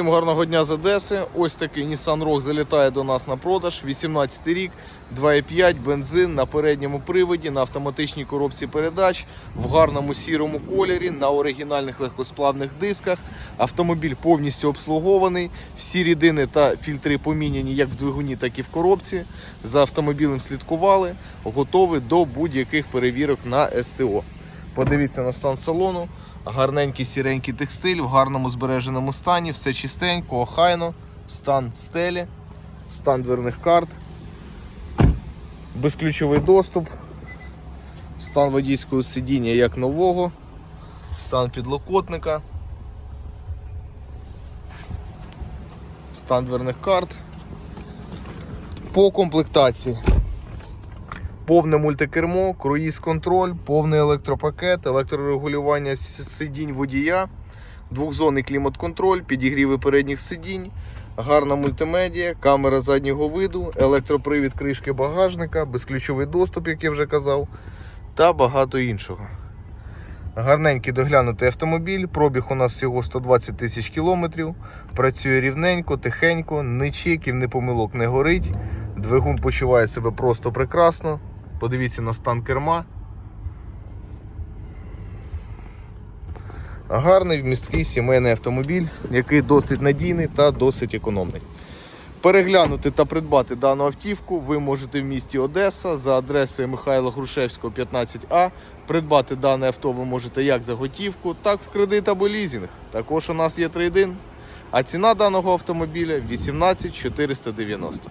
Всім гарного дня з Одеси. Ось такий Nissan Rogue залітає до нас на продаж. 18 рік, 2,5 бензин на передньому приводі, на автоматичній коробці передач, в гарному сірому кольорі, на оригінальних легкосплавних дисках. Автомобіль повністю обслугований. Всі рідини та фільтри поміняні як в двигуні, так і в коробці. За автомобілем слідкували, готовий до будь-яких перевірок на СТО. Подивіться на стан салону. Гарненький сіренький текстиль в гарному збереженому стані, все чистенько, охайно, стан стелі, стан дверних карт, безключовий доступ, стан водійського сидіння як нового, стан підлокотника, стан дверних карт. По комплектації. Повне мультикермо, круїз-контроль, повний електропакет, електрорегулювання сидінь водія, двохзонний клімат-контроль, підігріви передніх сидінь, гарна мультимедія, камера заднього виду, електропривід кришки багажника, безключовий доступ, як я вже казав, та багато іншого. Гарненький доглянутий автомобіль, пробіг у нас всього 120 тисяч кілометрів. Працює рівненько, тихенько, ні чеків, ні помилок не горить. Двигун почуває себе просто прекрасно. Подивіться на стан керма. Гарний вмісткий сімейний автомобіль, який досить надійний та досить економний. Переглянути та придбати дану автівку ви можете в місті Одеса за адресою Михайла Грушевського, 15А. Придбати дане авто ви можете як за готівку, так в кредит або лізинг. Також у нас є трейдин. А ціна даного автомобіля 18 490.